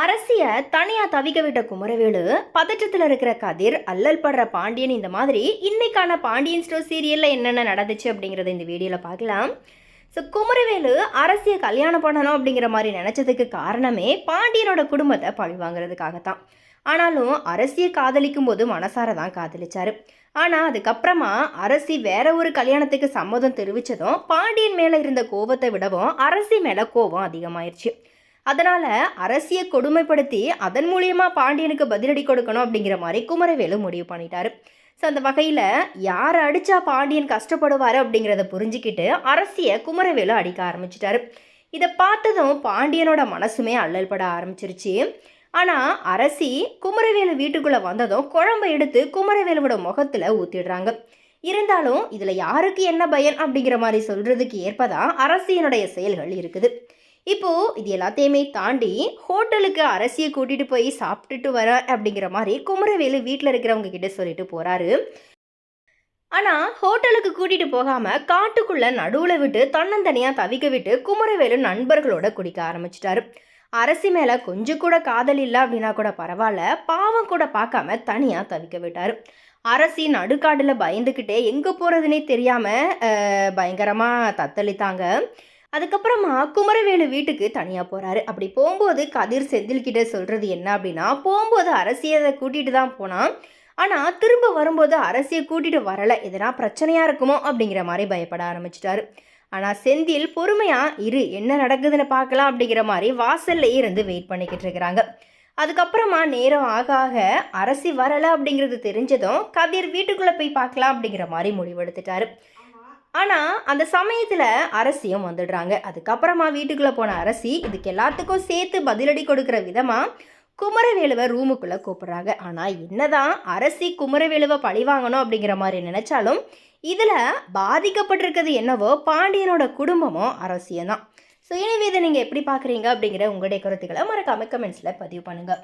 அரசிய தனியா தவிக்க விட்ட குமரவேலு பதற்றத்தில் இருக்கிற கதிர் அல்லல் படுற பாண்டியன் இந்த மாதிரி இன்னைக்கான பாண்டியன் ஸ்டோர் சீரியல்ல என்னென்ன நடந்துச்சு அப்படிங்கறத இந்த வீடியோல பார்க்கலாம் ஸோ குமரவேலு அரசிய கல்யாணம் பண்ணணும் அப்படிங்கிற மாதிரி நினைச்சதுக்கு காரணமே பாண்டியனோட குடும்பத்தை பழி வாங்குறதுக்காகத்தான். ஆனாலும் அரசியை காதலிக்கும் போது மனசார தான் காதலிச்சாரு. ஆனா அதுக்கப்புறமா அரசி வேற ஒரு கல்யாணத்துக்கு சம்மதம் தெரிவிச்சதும் பாண்டியன் மேல இருந்த கோபத்தை விடவும் அரசி மேல கோபம் அதிகமாயிருச்சு. அதனால் அரசியை கொடுமைப்படுத்தி அதன் மூலியமாக பாண்டியனுக்கு பதிலடி கொடுக்கணும் அப்படிங்கிற மாதிரி குமரவேலு முடிவு பண்ணிட்டாரு. ஸோ அந்த வகையில் யார் அடித்தா பாண்டியன் கஷ்டப்படுவார் அப்படிங்கிறத புரிஞ்சுக்கிட்டு அரசியை குமரவேலு அடிக்க ஆரம்பிச்சிட்டாரு. இதை பார்த்ததும் பாண்டியனோட மனசுமே அல்லல் பட ஆரம்பிச்சிருச்சு. ஆனால் அரசி குமரவேலு வீட்டுக்குள்ளே வந்ததும் குழம்பை எடுத்து குமரவேலுவோட முகத்தில் ஊற்றிடுறாங்க இருந்தாலும் இதில் யாருக்கு என்ன பயன் அப்படிங்கிற மாதிரி சொல்கிறதுக்கு ஏற்பதான் அரசியனுடைய செயல்கள் இருக்குது. இப்போ இது எல்லாத்தையுமே தாண்டி ஹோட்டலுக்கு அரசியை கூட்டிட்டு போய் சாப்பிட்டுட்டு வர அப்படிங்கிற மாதிரி குமரவேலு வீட்டில் இருக்கிறவங்க கிட்ட சொல்லிட்டு போறாரு. ஆனால் ஹோட்டலுக்கு கூட்டிட்டு போகாம காட்டுக்குள்ள நடுவில் விட்டு தன்னந்தனியா தவிக்க விட்டு குமரவேலு நண்பர்களோட குடிக்க ஆரம்பிச்சிட்டாரு. அரசி மேல கொஞ்சம் கூட காதல் இல்லை அப்படின்னா கூட பரவாயில்ல பாவம் கூட பார்க்காம தனியா தவிக்க விட்டாரு. அரசி நடுக்காடுல பயந்துக்கிட்டே எங்க போறதுனே தெரியாம பயங்கரமாக பயங்கரமா தத்தளித்தாங்க. அதுக்கப்புறமா குமரவேலு வீட்டுக்கு தனியாக போகிறாரு அப்படி போகும்போது கதிர் செந்தில்கிட்ட சொல்கிறது என்ன அப்படின்னா போகும்போது அரசியதை கூட்டிகிட்டு தான் போனான். ஆனால் திரும்ப வரும்போது அரசியை கூட்டிகிட்டு வரலை. எதனா பிரச்சனையாக இருக்குமோ அப்படிங்கிற மாதிரி பயப்பட ஆரம்பிச்சிட்டாரு. ஆனால் செந்தில் பொறுமையாக இரு என்ன நடக்குதுன்னு பார்க்கலாம் அப்படிங்கிற மாதிரி வாசல்ல இருந்து வெயிட் பண்ணிக்கிட்டு இருக்கிறாங்க. அதுக்கப்புறமா நேரம் ஆக ஆக அரசி வரலை அப்படிங்கிறது தெரிஞ்சதும் கதிர் வீட்டுக்குள்ளே போய் பார்க்கலாம் அப்படிங்கிற மாதிரி முடிவெடுத்துட்டாரு. ஆனால் அந்த சமயத்தில் அரசியும் வந்துடுறாங்க. அதுக்கப்புறமா வீட்டுக்குள்ளே போன அரசி இதுக்கு எல்லாத்துக்கும் சேர்த்து பதிலடி கொடுக்குற விதமாக குமரவேலுவை ரூமுக்குள்ளே கூப்பிட்றாங்க. ஆனால் என்னதான் அரசி குமரவேலுவை பழி வாங்கணும் அப்படிங்கிற மாதிரி நினச்சாலும் இதில் பாதிக்கப்பட்டிருக்கிறது என்னவோ பாண்டியனோட குடும்பமும் அரசியம் தான் ஸோ எனவே இதை நீங்கள் எப்படி பார்க்குறீங்க அப்படிங்கிற உங்களுடைய கருத்துக்களை மறக்காம கமெண்ட்ஸில் பதிவு பண்ணுங்கள்